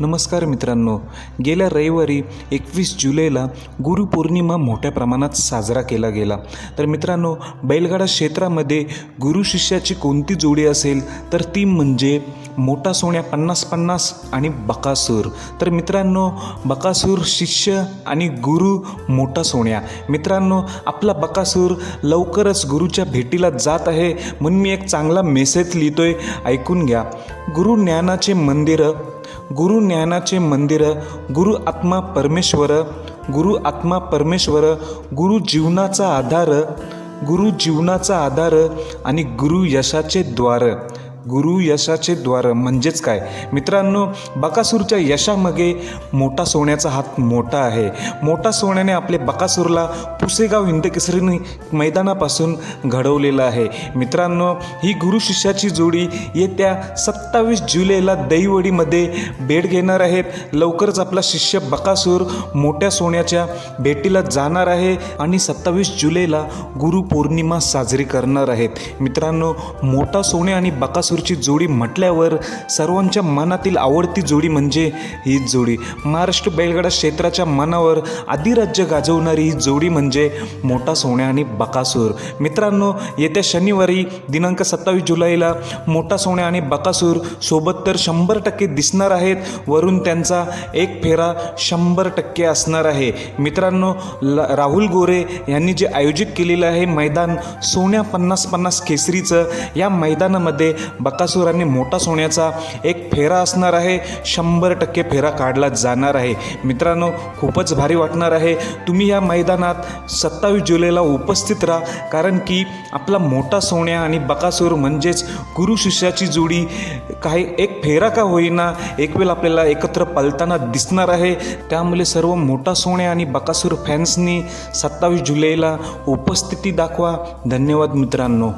नमस्कार मित्रांनो गेल्या रविवारी एकवीस जुलैला गुरुपौर्णिमा मोठ्या प्रमाणात साजरा केला गेला. तर मित्रांनो बैलगाडा क्षेत्रामध्ये गुरु शिष्याची कोणती जोडी असेल तर ती म्हणजे मोठा सोन्या पन्नास पन्नास आणि बकासूर. तर मित्रांनो बकासूर शिष्य आणि गुरु मोठा सोन्या मित्रांनो आपला बकासूर लवकरच गुरुच्या भेटीला जात आहे म्हणून मी एक चांगला मेसेज लिहितोय. ऐकून घ्या. गुरु ज्ञानाचे मंदिरं गुरु ज्ञानाचे मंदिर गुरु आत्मा परमेश्वर गुरु आत्मा परमेश्वर गुरु जीवनाचा आधार गुरु जीवनाचा आधार आणि गुरु यशाचे द्वार. गुरु यशाचे द्वार म्हणजेच काय? मित्रांनो बकासूरच्या यशामागे मोठा सोन्याचा हात मोठा आहे. मोठा सोन्याने आपले बकासूरला पुसेगाव हिंदकेसरीने मैदानापासून घडवलेलं आहे. मित्रांनो ही गुरु शिष्याची जोडी येत्या सत्तावीस जुलैला दहीवडीमध्ये भेट घेणार आहेत. लवकरच आपला शिष्य बकासूर मोठ्या सोन्याच्या भेटीला जाणार आहे आणि सत्तावीस जुलैला गुरुपौर्णिमा साजरी करणार आहेत. मित्रांनो मोठा सोने आणि बकासूर बासूरची जोडी म्हटल्यावर सर्वांच्या मनातील आवडती जोडी म्हणजे हीच जोडी. महाराष्ट्र बैलगाडा क्षेत्राच्या मनावर अधिराज्य गाजवणारी ही जोडी म्हणजे मोठा सोन्या आणि बकासूर. मित्रांनो येत्या शनिवारी दिनांक सत्तावीस जुलैला मोठा सोन्या आणि बकासूर सोबत तर शंभर टक्के दिसणार आहेत. वरून त्यांचा एक फेरा शंभर टक्के असणार आहे. मित्रांनो ल राहुल गोरे यांनी जे आयोजित केलेलं आहे मैदान सोन्या पन्नास पन्नास केसरीचं या मैदानामध्ये बकासूरांनी मोठा सोन्याचा एक फेरा असणार आहे. शंभर टक्के फेरा काढला जाणार आहे. मित्रांनो खूपच भारी वाटणार आहे. तुम्ही या मैदानात सत्तावीस जुलैला उपस्थित राहा. कारण की आपला मोठा सोन्या आणि बकासूर म्हणजेच गुरु शिष्याची जोडी काही एक फेरा का होईना एक वेळ आपल्याला एकत्र पलताना दिसणार आहे. त्यामुळे सर्व मोठा सोन्या आणि बकासूर फॅन्सनी सत्तावीस जुलैला उपस्थिती दाखवा. धन्यवाद मित्रांनो.